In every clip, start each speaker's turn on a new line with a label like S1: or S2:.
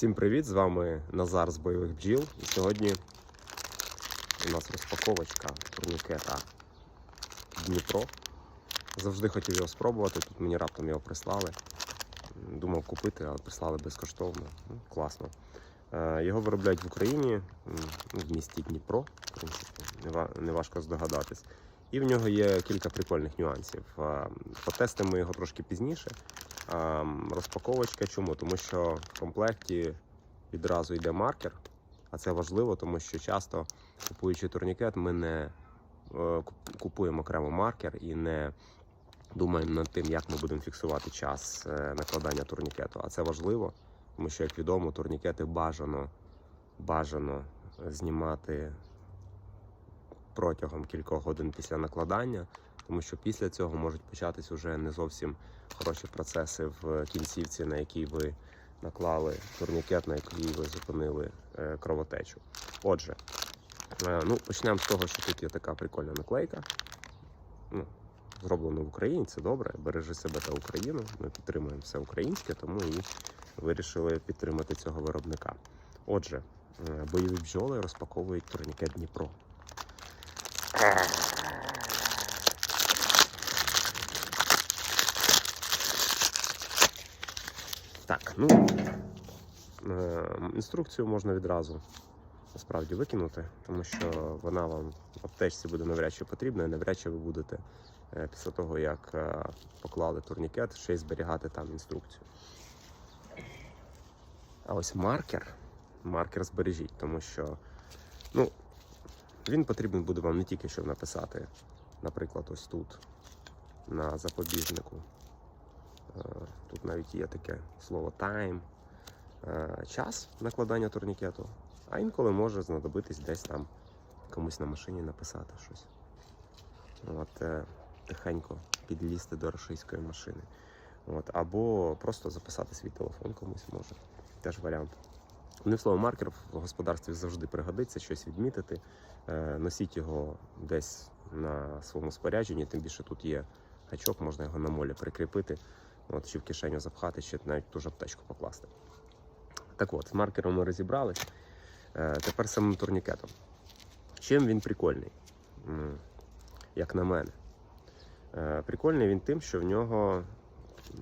S1: Всім привіт! З вами Назар з бойових бджіл. І сьогодні у нас розпаковочка турнікета Дніпро. Завжди хотів його спробувати. Тут мені раптом його прислали. Думав купити, але прислали безкоштовно. Ну, класно. Е, Його виробляють в Україні ну, в місті Дніпро, в принципі, не важко здогадатись. І в нього є кілька прикольних нюансів. Е, Потестимо його трошки пізніше. Розпаковочка чому? Тому що в комплекті відразу йде маркер, а це важливо, тому що часто купуючи турнікет, ми не е, купуємо окремо маркер і не думаємо над тим, як ми будемо фіксувати час е, накладання турнікету. А це важливо, тому що, як відомо, турнікети бажано, бажано знімати протягом кількох годин після накладання, тому що після цього можуть початись уже не зовсім хороші процеси в кінцівці, на якій ви наклали турнікет, на якій ви зупинили е, кровотечу. Отже, е, ну почнемо з того, що тут є така прикольна наклейка. Ну, зроблено в Україні, це добре. Бережи себе та Україну. Ми підтримуємо все українське, тому і вирішили підтримати цього виробника. Отже, е, бойові бджоли розпаковують турнікет Дніпро. Так, ну е, інструкцію можна відразу насправді викинути, тому що вона вам в аптечці буде навряд чи потрібна, і навряд чи ви будете е, після того, як е, поклали турнікет, ще й зберігати там інструкцію. А ось маркер, маркер збережіть, тому що ну, він потрібен буде вам не тільки щоб написати, наприклад, ось тут на запобіжнику. Е, Тут навіть є таке слово time, е, час накладання турнікету, а інколи може знадобитись десь там комусь на машині написати щось. От, е, тихенько підлізти до російської машини. От, або просто записати свій телефон комусь може. Теж варіант. Одним словом, маркер в господарстві завжди пригодиться, щось відмітити. Носіть його десь на своєму спорядженні, тим більше тут є гачок, можна його на молі прикріпити. От, чи в кишеню запхати, чи навіть ту ж аптечку покласти. Так от, з маркером ми розібрались. Е, тепер самим турнікетом. Чим він прикольний, як на мене? Е, прикольний він тим, що в нього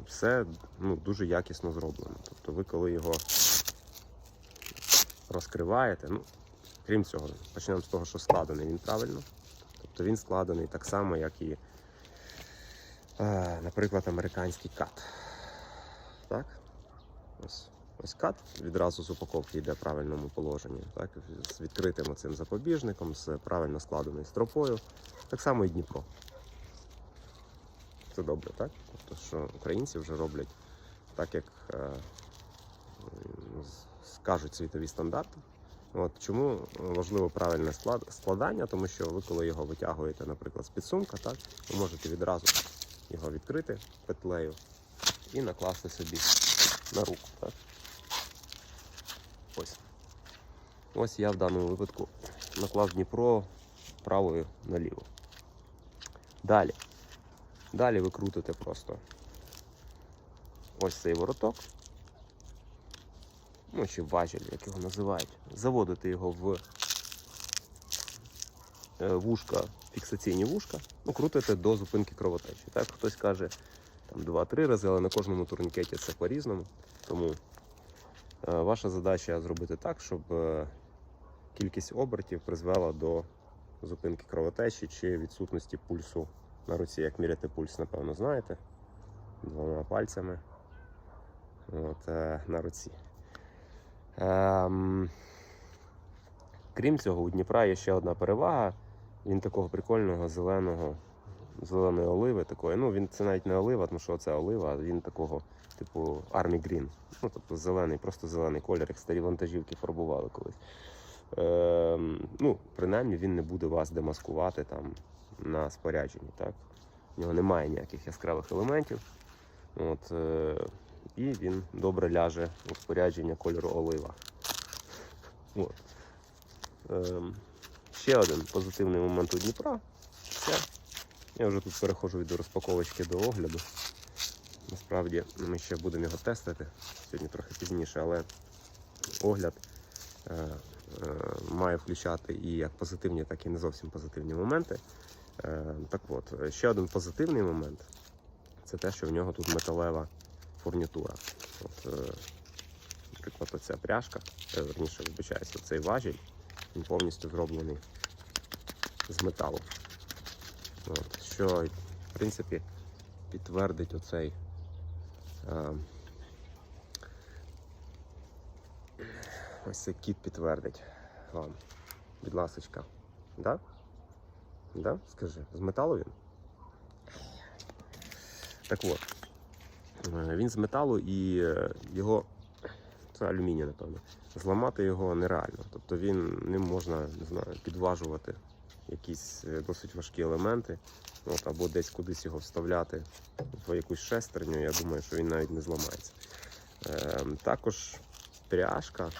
S1: все ну, дуже якісно зроблено. Тобто ви коли його розкриваєте, ну, крім цього, почнемо з того, що складений він правильно. Тобто він складений так само, як і наприклад, американський кат. Так? Ось, ось кат відразу з упаковки йде в правильному положенні, так? з відкритим цим запобіжником, з правильно складеною стропою. Так само і Дніпро. Це добре, так? Тобто, що українці вже роблять так, як е, скажуть світові стандарти. От чому важливо правильне склад, складання, тому що ви, коли його витягуєте, наприклад, з підсумка, так, ви можете відразу його відкрити петлею і накласти собі на руку. Так? Ось. Ось я в даному випадку наклав Дніпро правою наліво. Далі. Далі ви крутите просто ось цей вороток. Ну, чи важіль, як його називають. Заводите його в е, вушка, фіксаційні вушка, ну, крутите до зупинки кровотечі. Так, хтось каже там 2-3 рази, але на кожному турнікеті це по-різному. Тому е, ваша задача зробити так, щоб е, кількість обертів призвела до зупинки кровотечі чи відсутності пульсу на руці. Як міряти пульс, напевно, знаєте. Двома пальцями От, е, на руці. Ем, крім цього, у Дніпра є ще одна перевага. Він такого прикольного зеленого, зеленої оливи такої. Ну, він це навіть не олива, тому що це олива, а він такого, типу, Army Green. Ну, тобто зелений, просто зелений колір, як старі вантажівки фарбували колись. Ем, ну, принаймні він не буде вас демаскувати там на спорядженні. Так? В нього немає ніяких яскравих елементів. От, е, і він добре ляже у спорядження кольору олива. От. Ем, ще один позитивний момент у Дніпра. Це я вже тут переходжу від розпаковочки до огляду. Насправді ми ще будемо його тестити сьогодні трохи пізніше, але огляд е, е, має включати і як позитивні, так і не зовсім позитивні моменти. Е, Так от, ще один позитивний момент це те, що в нього тут металева фурнітура. От, е, наприклад, оця пряжка, е, верніше вибачаюся, цей важіль, він повністю зроблений з металу. От, що, в принципі, підтвердить оцей. Е, ось цей кіт підтвердить вам. Будь ласочка. Да? Да? Скажи, з металу він? Так от. Е, Він з металу і е, його. Це алюміній, напевно. Зламати його нереально. Тобто він ним можна не знаю, підважувати якісь е, досить важкі елементи, от, або десь кудись його вставляти в якусь шестерню. Я думаю, що він навіть не зламається. Е, також пряжка.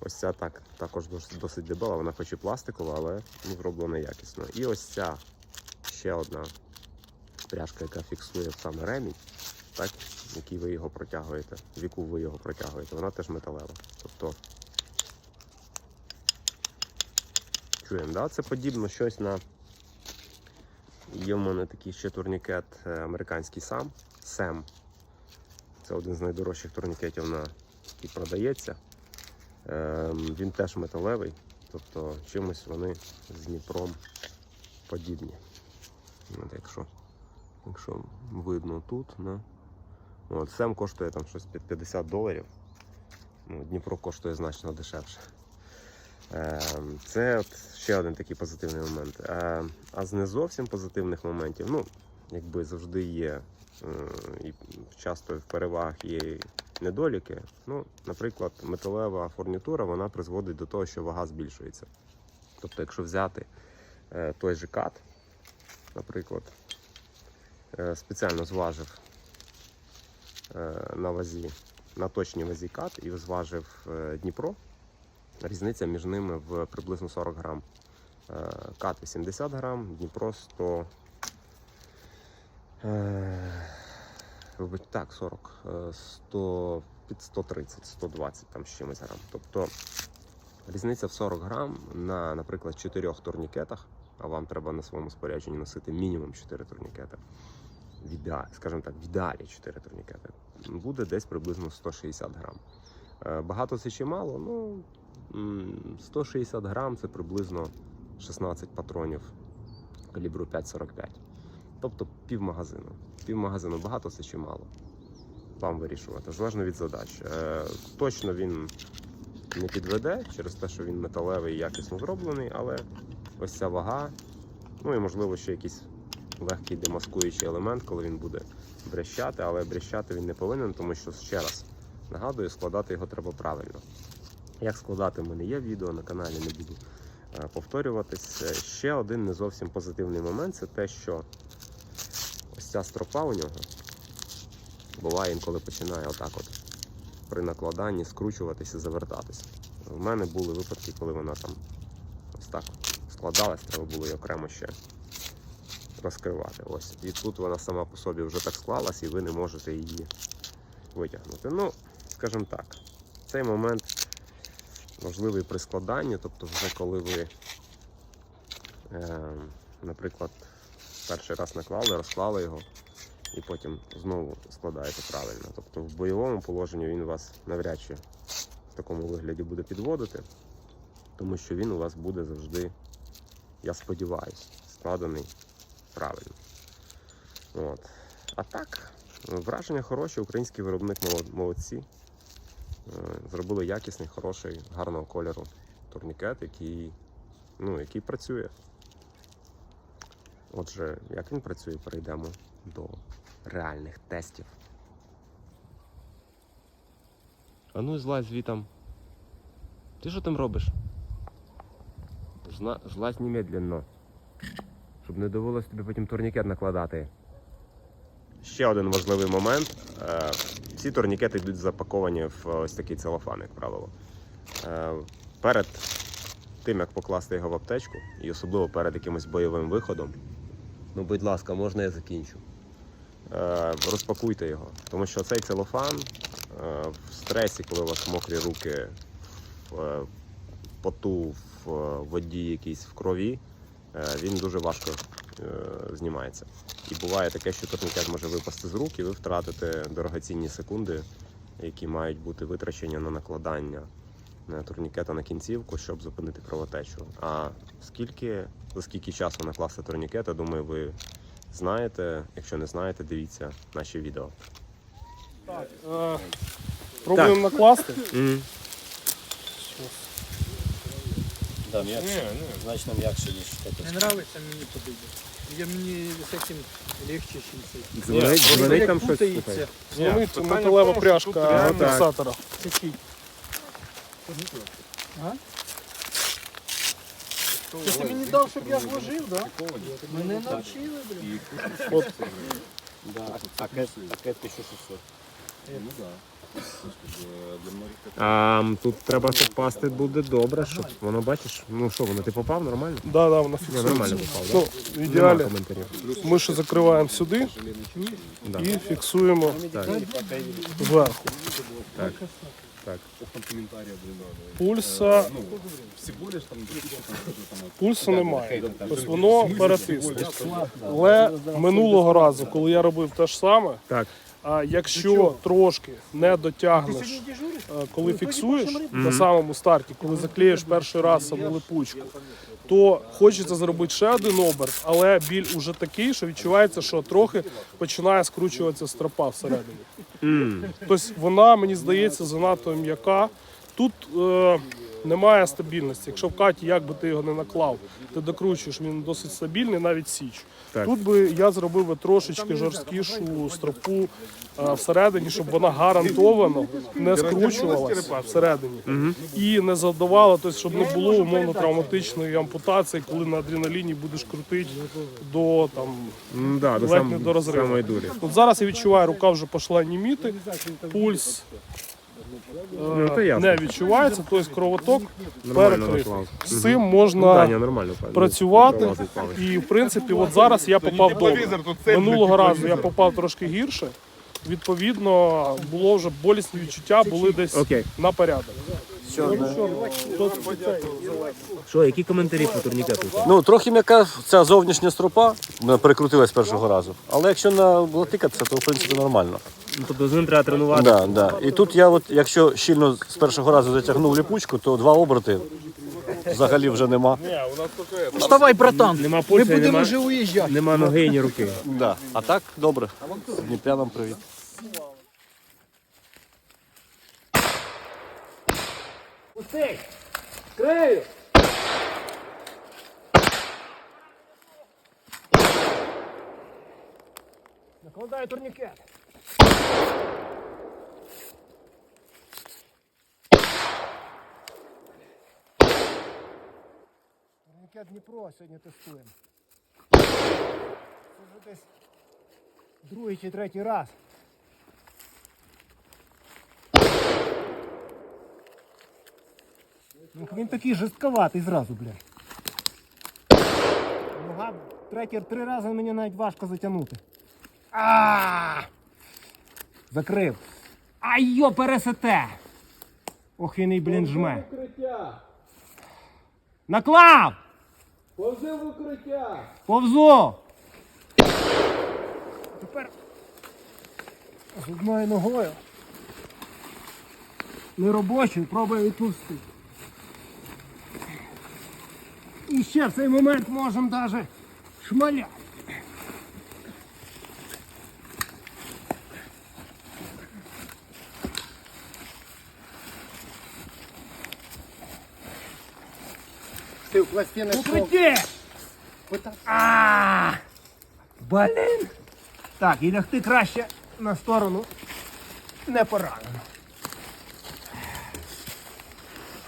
S1: Ось ця так, також досить дебела, вона хоч і пластикова, але ну, зроблена якісно. І ось ця ще одна пряжка, яка фіксує саме ремінь, так, який ви його протягуєте, в яку ви його протягуєте, вона теж металева. Тобто чуємо, да? це подібно щось на. Є в мене такий ще турнікет е, американський сам, Сем. Це один з найдорожчих турнікетів, на який продається. Ем, Він теж металевий, тобто чимось вони з Дніпром подібні. От якщо, якщо видно тут, да. От, Сем коштує там щось під 50 доларів. Ну, Дніпро коштує значно дешевше. Ем, Це от ще один такий позитивний момент. Ем, А з не зовсім позитивних моментів, ну, якби завжди є, е, і часто в перевагах є недоліки. Ну, наприклад, металева фурнітура вона призводить до того, що вага збільшується. Тобто, якщо взяти е, той же кат, наприклад, е, спеціально зважив е, на вазі, на точній вазі кат і зважив е, Дніпро, різниця між ними в приблизно 40 грам. Е, Кат 80 грам, Дніпро 100. Е, так, 40, е, 100, під 130, 120 там з чимось грам. Тобто різниця в 40 грам на, наприклад, 4 турнікетах, а вам треба на своєму спорядженні носити мінімум 4 турнікети. В ідеалі, скажімо так, в ідеалі 4 турнікети. Буде десь приблизно 160 грам. Е, Багато це чи мало? Ну, 160 грам це приблизно 16 патронів калібру 5,45. Тобто пів магазину. Пів магазину багато це чи мало. Вам вирішувати, залежно від задач. Е, точно він не підведе через те, що він металевий і якісно зроблений, але ось ця вага, ну і можливо ще якийсь легкий демаскуючий елемент, коли він буде брещати, але брещати він не повинен, тому що ще раз нагадую, складати його треба правильно. Як складати в мене є відео на каналі, не буду е, повторюватись. Е, Ще один не зовсім позитивний момент це те, що ось ця стропа у нього буває інколи починає отак от при накладанні скручуватися, завертатися. У мене були випадки, коли вона там ось так складалась, треба було її окремо ще розкривати. Ось. І тут вона сама по собі вже так склалась, і ви не можете її витягнути. Ну, скажімо так, цей момент важливий при складанні, тобто вже коли ви, е, наприклад, перший раз наклали, розклали його і потім знову складаєте правильно. Тобто в бойовому положенні він вас навряд чи в такому вигляді буде підводити, тому що він у вас буде завжди, я сподіваюся, складений правильно. От. А так, враження хороші, український виробник молодці. Е, Зробили якісний, хороший, гарного кольору турнікет, який, ну, який працює. Отже, як він працює, перейдемо до реальних тестів. А ну злазь звітом. Ти що там робиш? Зла... Злазь немедленно. Щоб не довелося тобі потім турнікет накладати. Ще один важливий момент. Е, Всі турнікети йдуть запаковані в ось такий целофан, як правило. Е, Перед тим, як покласти його в аптечку, і особливо перед якимось бойовим виходом, ну, будь ласка, можна я закінчу. Е, Розпакуйте його, тому що цей целофан в стресі, коли у вас мокрі руки в поту, в воді, якійсь в крові, він дуже важко е, знімається. І буває таке, що турнікет може випасти з рук, і ви втратите дорогоцінні секунди, які мають бути витрачені на накладання е, турнікета на кінцівку, щоб зупинити кровотечу. А скільки за скільки часу накласти турнікет, я думаю, ви знаєте. Якщо не знаєте, дивіться наші відео.
S2: Е, Пробуємо накласти.
S3: Да, м'якше. Значно м'якше, ніж
S4: Не
S3: каточка.
S4: нравиться мені подивитися. Я мені з цим легче, ніж цей.
S1: Дзвонить,
S4: Просто
S1: дзвонить
S4: як
S1: там щось.
S4: путається.
S1: слухай.
S2: Дзвонить
S5: питання
S2: металева
S5: в тому, що тут
S2: пряжка
S5: реально-
S2: фіксатора.
S4: Це скільки? А? Це ти мені дав, щоб я зложив, так? Да? Мене навчили, блін.
S3: Да. А кет, а Кет 1600.
S1: А тут треба, щоб пасти буде добре, щоб воно бачиш. Ну що, воно ти попав нормально?
S2: Да, да, вона фіксується.
S1: нормально попав,
S2: Ну,
S1: так?
S2: в
S1: Нема
S2: ідеалі
S1: коментарів.
S2: ми ще закриваємо сюди
S1: Да.
S2: і фіксуємо
S1: Так,
S2: зверху.
S1: так, так.
S2: Пульса, пульсу немає. Тобто воно перетисне. Але минулого разу, коли я робив те ж саме,
S1: Так.
S2: А якщо трошки не дотягнеш, е, коли фіксуєш на самому старті, коли заклеїш перший раз саму липучку, то хочеться зробити ще один оберт, але біль уже такий, що відчувається, що трохи починає скручуватися стропа всередині. Тобто вона, мені здається, занадто м'яка. Тут е, немає стабільності. Якщо в каті, як би ти його не наклав, ти докручуєш, він досить стабільний, навіть січ.
S1: Так.
S2: Тут би я зробив би трошечки жорсткішу стропу е, всередині, щоб вона гарантовано не скручувалася всередині і не завдавала, тобто, щоб не було умовно травматичної ампутації, коли на адреналіні будеш крутити до там
S1: Да, до, сам,
S2: не до розриву. От зараз я відчуваю, рука вже пішла німіти, пульс
S1: Ну, то ясно.
S2: не відчувається, тобто кровоток перекритий. З цим
S1: Ну,
S2: можна
S1: нормально. пане.
S2: працювати. І в принципі, от зараз я попав добре. Минулого разу я попав трошки гірше. Відповідно, було вже болісні відчуття, були десь
S1: Окей.
S2: на порядок.
S1: Що, які коментарі по турнікету?
S3: Ну, трохи м'яка ця зовнішня стропа, вона перекрутилась першого разу. Але якщо на латикатися, то в принципі нормально.
S1: Ну, тобто з ним треба тренувати.
S3: Да, да. І тут я, от, якщо щільно з першого разу затягнув ліпучку, то два оберти взагалі вже нема.
S4: Вставай, братан.
S1: Нема
S4: Ми
S1: пульсу,
S4: будемо
S1: нема,
S4: вже уїжджати.
S1: нема ноги, ні руки.
S3: Да. А так добре. Дніпрянам привіт.
S4: Накладай турнікет. Турнікет Дніпро сьогодні тестуємо. Це вже десь другий чи третій раз. Ну, він такий жорстковатий зразу, блядь. Нога третій три рази мені навіть важко затягнути. А! Закрив. Ай йо, пересете! Ох, він і, блін, жме. Наклав! Повзи в укриття! Повзу! Тепер з одною ногою. Неробочою, пробую відпустити. І ще в цей момент можемо навіть шмаляти.
S6: Ти в!
S4: А! Блін! Так, і лягти краще на сторону не поранено.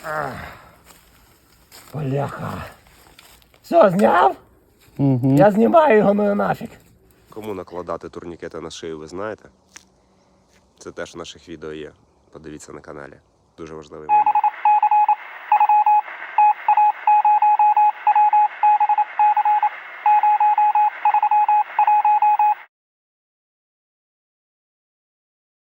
S4: А. Бляха. Все, зняв? Я знімаю його ну нафіг.
S1: Кому накладати турнікети на шию, ви знаєте? Це теж в наших відео є. Подивіться на каналі. Дуже важливий момент.